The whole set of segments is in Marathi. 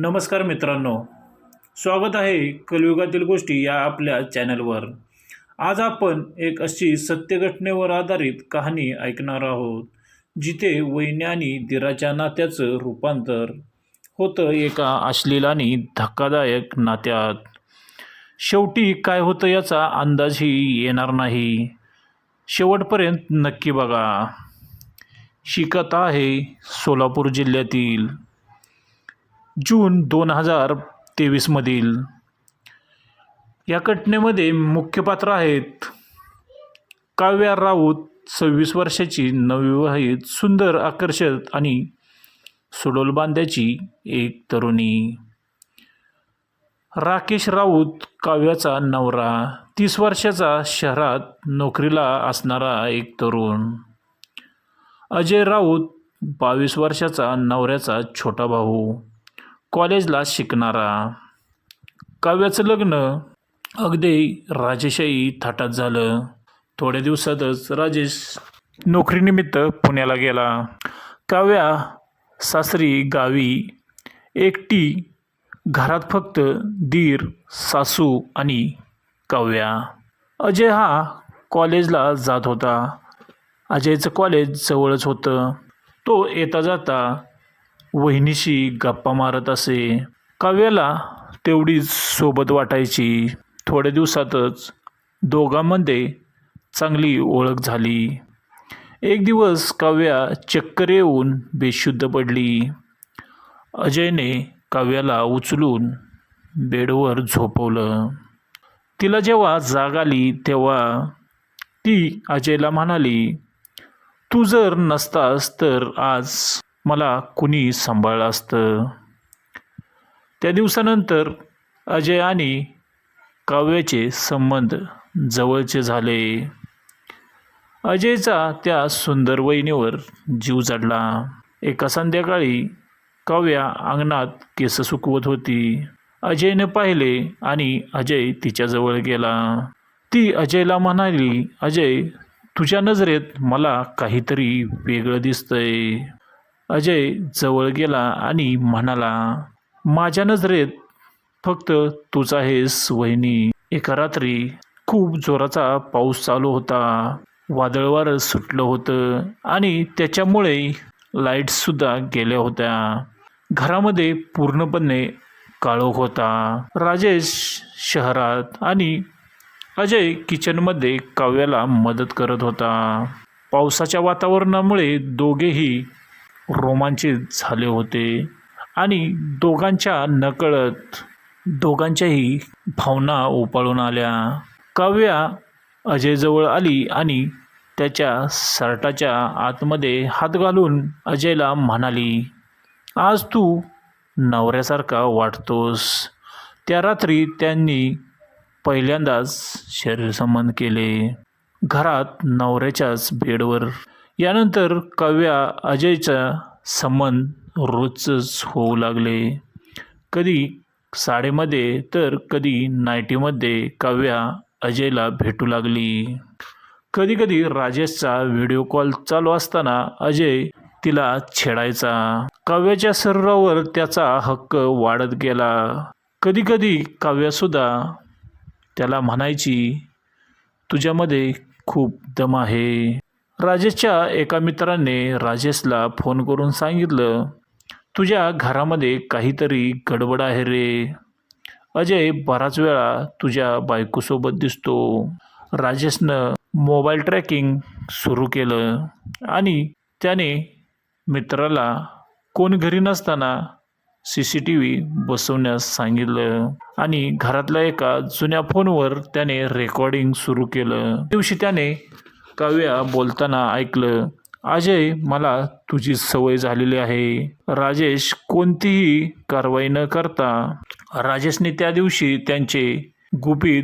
नमस्कार मित्रांनो. स्वागत आहे कलयुगातील गोष्टी या आपल्या चॅनलवर. आज आपण एक अशी सत्यघटनेवर आधारित कहाणी ऐकणार आहोत जिथे वैन्य आणि दिराच्या नात्याचं रूपांतर होतं एका अश्लील आणि धक्कादायक नात्यात. शेवटी काय होतं याचा अंदाजही येणार नाही. शेवटपर्यंत नक्की बघा. शिकत आहे सोलापूर जिल्ह्यातील जून दोन हजार तेवीसमधील या घटनेमध्ये मुख्य पात्र आहेत काव्या राऊत सव्वीस वर्षाची नवविवाहित सुंदर आकर्षक आणि सुडोल बांध्याची एक तरुणी. राकेश राऊत काव्याचा नवरा तीस वर्षाचा शहरात नोकरीला असणारा एक तरुण. अजय राऊत बावीस वर्षाचा नवऱ्याचा छोटा भाऊ. कॉलेजला शिकणारा काव्याचं लग्न अगदी राजेशाही थाटात झालं. थोड्या दिवसातच राजेश नोकरीनिमित्त पुण्याला गेला. काव्या सासरी गावी एकटी घरात फक्त दीर सासू आणि काव्या. अजय हा कॉलेजला जात होता. अजयचं कॉलेज जवळच होतं. तो येता जाता वहिनीशी गप्पा मारत असे. काव्याला तेवढीच सोबत वाटायची. थोड्या दिवसातच दोघांमध्ये चांगली ओळख झाली. एक दिवस काव्या चक्कर येऊन बेशुद्ध पडली. अजयने काव्याला उचलून बेडवर झोपवलं. तिला जेव्हा जाग आली तेव्हा ती अजयला म्हणाली तू जर नसतास तर आज मला कुणी सांभाळलं असतं? त्या दिवसानंतर अजय आणि काव्याचे संबंध जवळचे झाले. अजयचा त्या सुंदर वहिनीवर जीव चढला एका संध्याकाळी काव्या अंगणात केस सुकवत होती. अजयने पाहिले आणि अजय तिच्याजवळ गेला. ती अजयला म्हणाली अजय तुझ्या नजरेत मला काहीतरी वेगळं दिसतंय. अजय जवळ गेला आणि म्हणाला माझ्या नजरेत फक्त तूच आहेस वहिनी. एका रात्री खूप जोराचा पाऊस चालू होता. वादळवार सुटलं होतं आणि त्याच्यामुळे लाईट्ससुद्धा गेल्या होत्या. घरामध्ये पूर्णपणे काळोख होता. राजेश शहरात आणि अजय किचनमध्ये काव्याला मदत करत होता. पावसाच्या वातावरणामुळे दोघेही रोमांचित झाले होते आणि दोघांच्या नकळत दोघांच्याही भावना उपाळून आल्या. काव्या अजयजवळ आली आणि त्याच्या शर्टाच्या आतमध्ये हात घालून अजयला म्हणाली आज तू नवऱ्यासारखा वाटतोस. त्या रात्री त्यांनी पहिल्यांदाच शरीरसंबंध केले. घरात नवऱ्याच्याच बेडवर यानंतर काव्या अजयचा संबंध रोजच होऊ लागले. कधी साडेमध्ये तर कधी नाईटीमध्ये काव्या अजयला भेटू लागली. कधीकधी राजेशचा व्हिडिओ कॉल चालू असताना अजय तिला छेडायचा. काव्याच्या शरीरावर त्याचा हक्क वाढत गेला. कधीकधी काव्यासुद्धा त्याला म्हणायची तुझ्यामध्ये खूप दम आहे. राजेशच्या एका मित्राने राजेशला फोन करून सांगितलं तुझ्या घरामध्ये काहीतरी गडबड आहे रे. अजय बराच वेळा तुझ्या बायकोसोबत दिसतो. राजेशनं मोबाईल ट्रॅकिंग सुरू केलं आणि त्याने मित्राला कोण घरी नसताना सी सी टी व्ही बसवण्यास सांगितलं आणि घरातल्या एका जुन्या फोनवर त्याने रेकॉर्डिंग सुरू केलं. दिवशी त्याने काव्या बोलताना ऐकलं अजय मला तुझी सवय झालेली आहे. राजेश कोणतीही कारवाई न करता राजेशने त्या दिवशी त्यांचे गुपित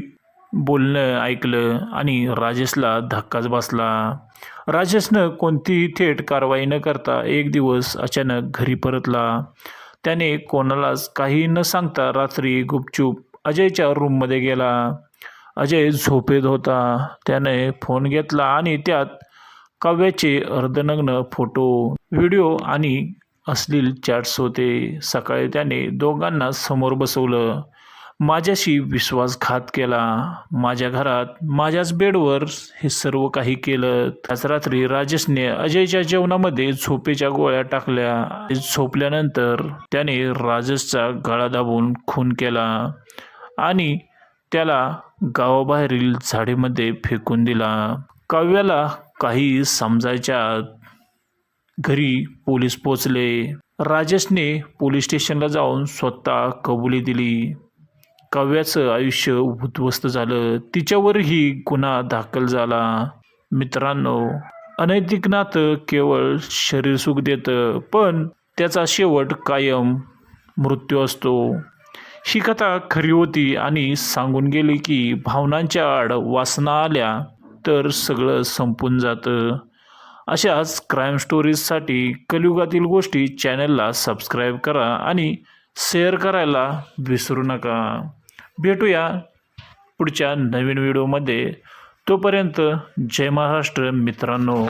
बोलणं ऐकलं आणि राजेशला धक्काच बसला. राजेशनं कोणतीही थेट कारवाई न करता एक दिवस अचानक घरी परतला. त्याने कोणालाच काही न सांगता रात्री गुपचूप अजयच्या रूममध्ये गेला. अजय झोपेत होता. त्याने फोन घेतला आणि त्यात काव्याचे अर्धनग्न फोटो व्हिडिओ आणि अश्लील चॅट्स होते. सकाळी त्याने दोघांना समोर बसवलं. माझ्याशी विश्वासघात केला. माझ्या घरात माझ्याच बेडवर हे सर्व काही केलं. त्याच रात्री राजेशने अजयच्या जेवणामध्ये झोपेच्या गोळ्या टाकल्या. झोपल्यानंतर त्याने राजेशचा गळा दाबून खून केला आणि त्याला गावाबाहेरील झाडीमध्ये फेकून दिला. काव्याला काही समजायच्या घरी पोलीस पोचले राजेशने पोलीस स्टेशनला जाऊन स्वतः कबुली दिली. काव्याचं आयुष्य उद्ध्वस्त झालं. तिच्यावरही गुन्हा दाखल झाला. मित्रांनो अनैतिक नातं केवळ शरीर सुख देतं पण त्याचा शेवट कायम मृत्यू असतो. ही कथा खरी होती आणि सांगून गेली की भावनांच्या आड वासना आल्या तर सगळं संपून जातं. अशाच क्राईम स्टोरीजसाठी कलियुगातील गोष्टी चॅनलला सबस्क्राईब करा आणि शेअर करायला विसरू नका. भेटूया पुढच्या नवीन व्हिडिओमध्ये तोपर्यंत जय महाराष्ट्र मित्रांनो.